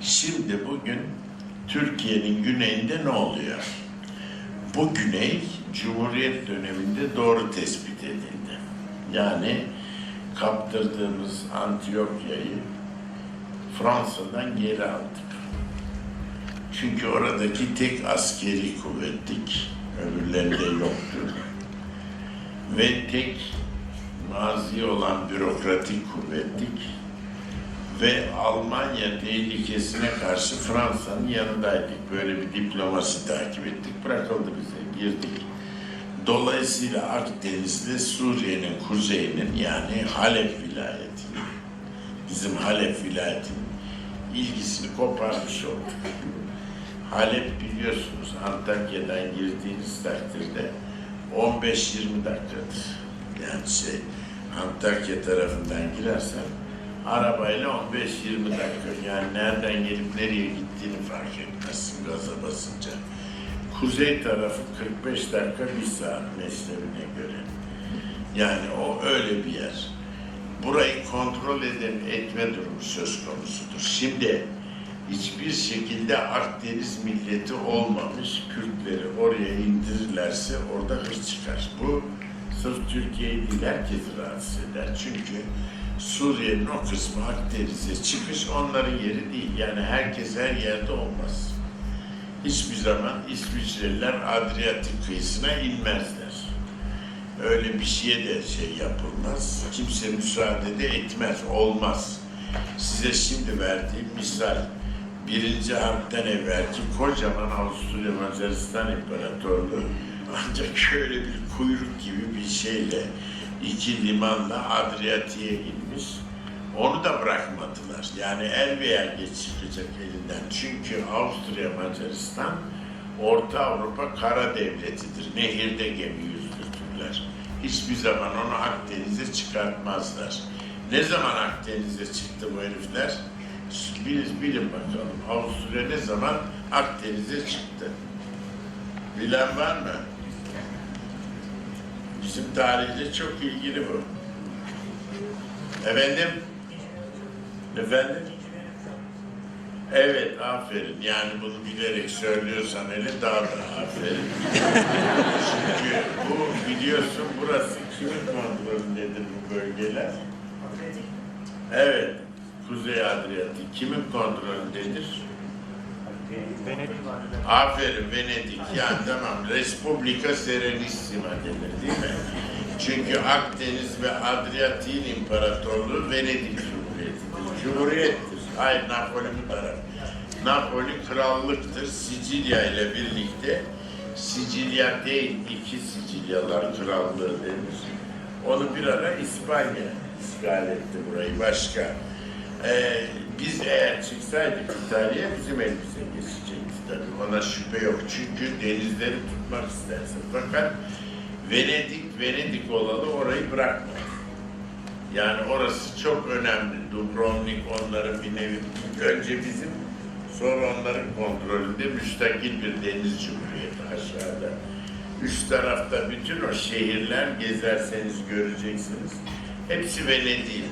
Şimdi bugün Türkiye'nin güneyinde ne oluyor? Bu güney Cumhuriyet döneminde doğru tespit edildi. Yani kaptırdığımız Antiyokya'yı Fransa'dan geri aldık. Çünkü oradaki tek askeri kuvvettik. Öbürlerinde yoktu. Ve tek mazi olan bürokratik kuvvettik. Ve Almanya tehlikesine karşı Fransa'nın yanındaydık. Böyle bir diplomasi takip ettik. Bırakıldı bize. Girdik. Dolayısıyla Akdeniz'de Suriye'nin kuzeyinin yani Halep vilayetinin bizim Halep vilayetinin ilgisini koparmış olduk. Halep biliyorsunuz Antakya'dan girdiğiniz takdirde 15-20 dakikadır. Yani şey Antakya tarafından girersen arabayla 15-20 dakika. Yani nereden gelip nereye gittiğini fark etmezsin gaza basınca. Kuzey tarafı 45 dakika bir saat meşrebine göre. Yani o öyle bir yer. Burayı kontrol eden etme durumu söz konusudur. Şimdi hiçbir şekilde Akdeniz milleti olmamış Kürtleri oraya indirirlerse orada hırs çıkar. Bu sırf Türkiye'yi değil herkesi rahatsız eder. Çünkü Suriye'nin o kısmı Akdeniz'e çıkış onların yeri değil. Yani herkes her yerde olmaz. Hiçbir zaman İsviçreliler Adriyatik kıyısına inmezler. Öyle bir şeye de şey yapılmaz. Kimse müsaade de etmez, olmaz. Size şimdi verdiğim misal, birinci harpten evvelki kocaman Avusturya Macaristan İmparatorluğu ancak şöyle bir kuyruk gibi bir şeyle iki limanla Adriyatik'e inmiş. Onu da bırakmadılar. Yani el veya geç çıkacak elinden. Çünkü Avusturya Macaristan Orta Avrupa kara devletidir. Nehirde gemi yüzdürdüler. Hiçbir zaman onu Akdeniz'e çıkartmazlar. Ne zaman Akdeniz'e çıktı bu herifler? Bilin, bilin bakalım. Avusturya ne zaman Akdeniz'e çıktı? Bilen var mı? Bizim tarihte çok ilgili bu. Efendim? Efendim? Evet, aferin. Yani bunu bilerek söylüyorsan hele daha da aferin. Çünkü bu biliyorsun burası kimin kontrolündedir bu bölgeler? Evet, Kuzey Adriyatik kimin kontrolündedir? Aferin Venedik. Yani tamam. Respublika Serenissima denir değil mi? Çünkü Akdeniz ve Adriyatik'in imparatorluğu Venedik Cumhuriyeti'dir. Cumhuriyettir. Hayır Napoli bu taraf. Napoli krallıktır. Sicilya ile birlikte Sicilya değil, iki Sicilyalar krallığı denir. Onu bir ara İspanya işgal etti burayı başka. Ee, biz eğer çıksaydık İtalya'ya bizim elimize geçecekti tabii. Ona şüphe yok. Çünkü denizleri tutmak istersin. Fakat Venedik, Venedik olalı orayı bırakmadı. Yani orası çok önemli. Dubrovnik onların bir nevi, önce bizim, sonra onların kontrolünde müstakil bir deniz cumhuriyeti aşağıda. Üst tarafta bütün o şehirler gezerseniz göreceksiniz. Hepsi Venedik.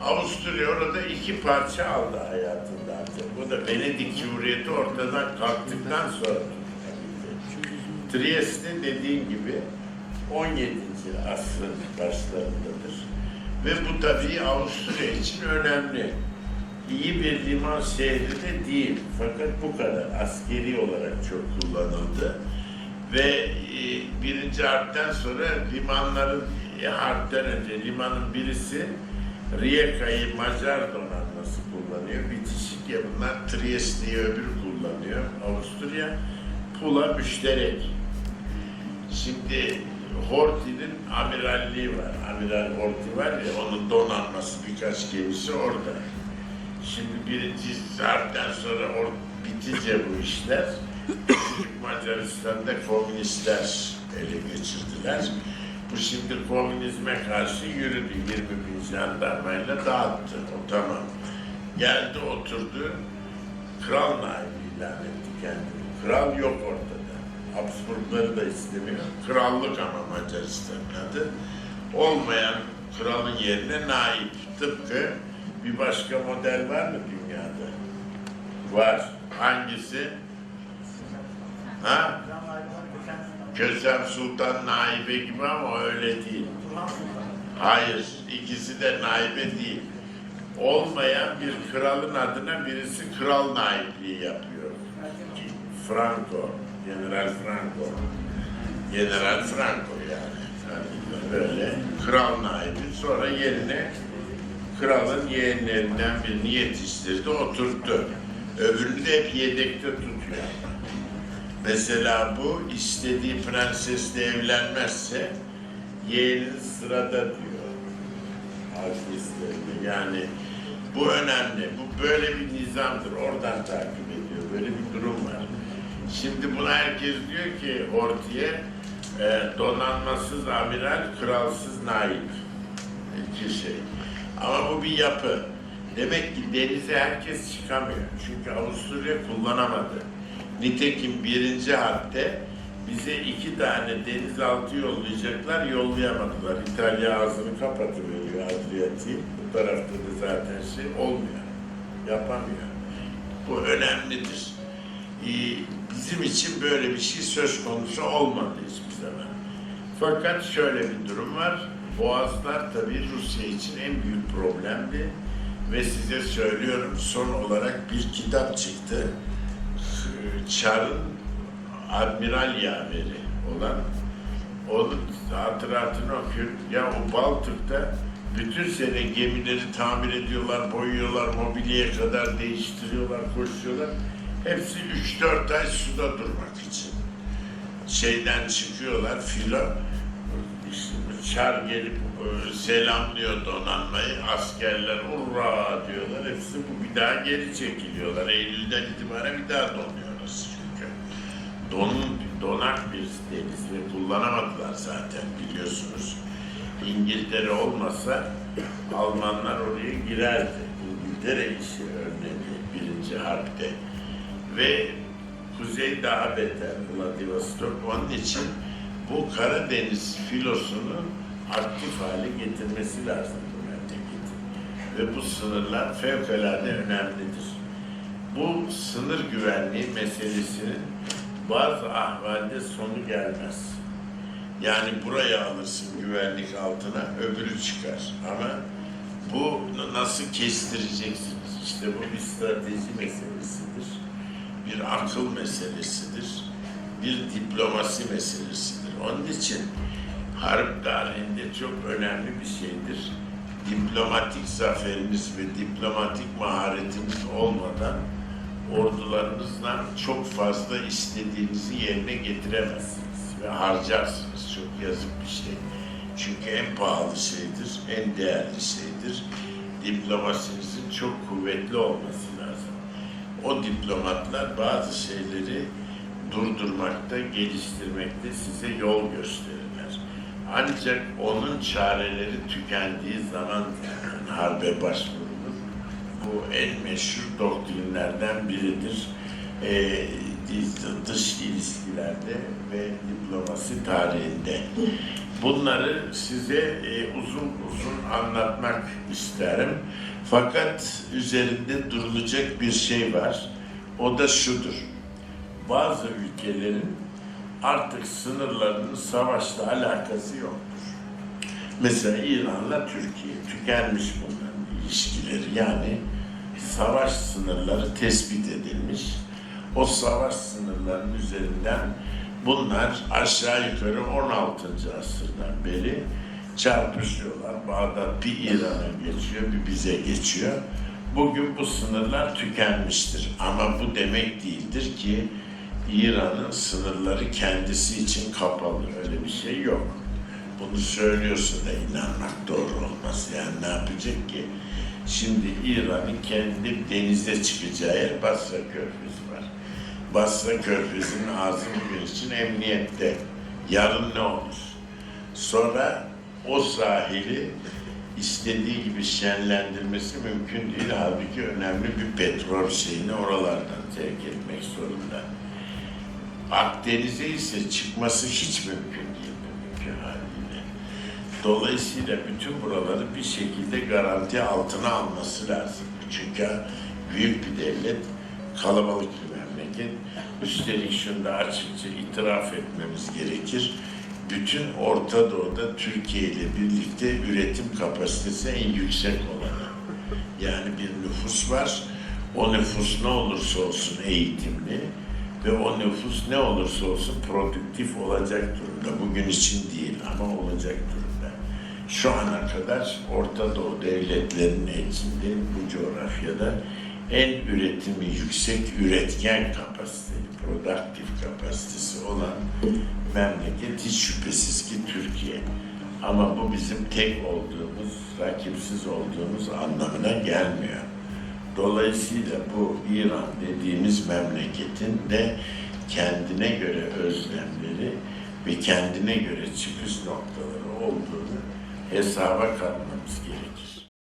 Avusturya orada iki parça aldı hayatında artık. Bu da Venedik Cumhuriyeti ortadan kalktıktan sonra. Trieste dediğim gibi 17. asrın başlarındadır. Ve bu tabii Avusturya için önemli. İyi bir liman şehri de değil. Fakat bu kadar. Askeri olarak çok kullanıldı. Ve e, birinci harpten sonra limanların e, harpten önce limanın birisi Rijeka'yı Macar donanması kullanıyor. Bitişik ya bunlar Trieste'yi öbürü kullanıyor. Avusturya. Pula müşterek. Şimdi Horthy'nin amiralliği var. Amiral Horthy var ya, onun donanması birkaç gemisi orada. Şimdi birinci harpten sonra or, bitince bu işler, Macaristan'da komünistler ele geçirdiler. Bu şimdi komünizme karşı yürüdü. 20 bin jandarmayla dağıttı. O tamam. Geldi oturdu. Kral naibi ilan etti kendini. Kral yok ortada. Habsburgları da istemiyor. Krallık ama Macaristan'ın adı. Olmayan kralın yerine naip. Tıpkı bir başka model var mı dünyada? Var. Hangisi? Ha? Kösem Sultan Naibe gibi ama öyle değil. Hayır, ikisi de naibe değil. Olmayan bir kralın adına birisi kral naipliği yapıyor. Franco, General Franco. General Franco yani. Yani böyle kral naibi sonra yerine kralın yeğenlerinden birini yetiştirdi, oturttu. Öbürünü de hep yedekte tutuyor. Mesela bu istediği prensesle evlenmezse yeğenin sırada diyor. Hadislerinde. Yani bu önemli. Bu böyle bir nizamdır. Oradan takip ediyor. Böyle bir durum var. Şimdi buna herkes diyor ki ortaya e, donanmasız amiral, kralsız naip. İki şey. Ama bu bir yapı. Demek ki denize herkes çıkamıyor. Çünkü Avusturya kullanamadı. Nitekim birinci harpte bize iki tane denizaltı yollayacaklar, yollayamadılar. İtalya ağzını kapatıveriyor Adriyatik'i. Bu tarafta da zaten şey olmuyor. Yapamıyor. Bu önemlidir. Ee, bizim için böyle bir şey söz konusu olmadı hiçbir zaman. Fakat şöyle bir durum var. Boğazlar tabii Rusya için en büyük problemdi. Ve size söylüyorum son olarak bir kitap çıktı. Çar'ın Admiral Yaveri olan onun hatıratını okuyun. Ya o Baltık'ta bütün sene gemileri tamir ediyorlar, boyuyorlar, mobilyaya kadar değiştiriyorlar, koşuyorlar. Hepsi 3-4 ay suda durmak için. Şeyden çıkıyorlar, filo, Çar gelip e, selamlıyor donanmayı, askerler hurra diyorlar. Hepsi bu bir daha geri çekiliyorlar. Eylül'den itibaren bir daha donuyoruz çünkü. Donun, donak bir deniz ve kullanamadılar zaten biliyorsunuz. İngiltere olmasa Almanlar oraya girerdi. İngiltere işi örneğin birinci harpte. Ve kuzey daha beter Vladivostok. Onun için bu Karadeniz filosunu aktif hale getirmesi lazım bu memleketin. Ve bu sınırlar fevkalade önemlidir. Bu sınır güvenliği meselesinin bazı ahvalde sonu gelmez. Yani buraya alırsın güvenlik altına, öbürü çıkar. Ama bu nasıl kestireceksiniz? İşte bu bir strateji meselesidir. Bir akıl meselesidir. Bir diplomasi meselesidir. Onun için harp tarihinde çok önemli bir şeydir. Diplomatik zaferiniz ve diplomatik maharetiniz olmadan ordularınızla çok fazla istediğinizi yerine getiremezsiniz ve harcarsınız. Çok yazık bir şey. Çünkü en pahalı şeydir, en değerli şeydir. Diplomasinizin çok kuvvetli olması lazım. O diplomatlar bazı şeyleri durdurmakta, geliştirmekte size yol gösterirler. Ancak onun çareleri tükendiği zaman harbe başvurulur. Bu en meşhur doktrinlerden biridir. Ee, dış ilişkilerde ve diplomasi tarihinde. Bunları size e, uzun uzun anlatmak isterim. Fakat üzerinde durulacak bir şey var. O da şudur. Bazı ülkelerin artık sınırlarının savaşla alakası yoktur. Mesela İran'la Türkiye tükenmiş bunların ilişkileri. Yani savaş sınırları tespit edilmiş. O savaş sınırlarının üzerinden bunlar aşağı yukarı 16. asırdan beri çarpışıyorlar. Bağdat bir İran'a geçiyor, bir bize geçiyor. Bugün bu sınırlar tükenmiştir. Ama bu demek değildir ki İran'ın sınırları kendisi için kapalı. Öyle bir şey yok. Bunu söylüyorsa da inanmak doğru olmaz. Yani ne yapacak ki? Şimdi İran'ın kendi denize çıkacağı yer Basra Körfezi var. Basra Körfezi'nin ağzı bugün için emniyette. Yarın ne olur? Sonra o sahili istediği gibi şenlendirmesi mümkün değil. Halbuki önemli bir petrol şeyini oralardan terk etmek zorunda. Akdeniz'e ise çıkması hiç mümkün değil bugünkü haliyle. Dolayısıyla bütün buraları bir şekilde garanti altına alması lazım. Çünkü büyük bir devlet kalabalık bir memleket. Üstelik şunu da açıkça itiraf etmemiz gerekir. Bütün Orta Doğu'da Türkiye ile birlikte üretim kapasitesi en yüksek olanı. Yani bir nüfus var. O nüfus ne olursa olsun eğitimli ve o nüfus ne olursa olsun produktif olacak durumda. Bugün için değil ama olacak durumda. Şu ana kadar Orta Doğu devletlerinin içinde bu coğrafyada en üretimi yüksek üretken kapasiteli, produktif kapasitesi olan memleket hiç şüphesiz ki Türkiye. Ama bu bizim tek olduğumuz, rakipsiz olduğumuz anlamına gelmiyor. Dolayısıyla bu İran dediğimiz memleketin de kendine göre özlemleri ve kendine göre çıkış noktaları olduğunu hesaba katmamız gerekir.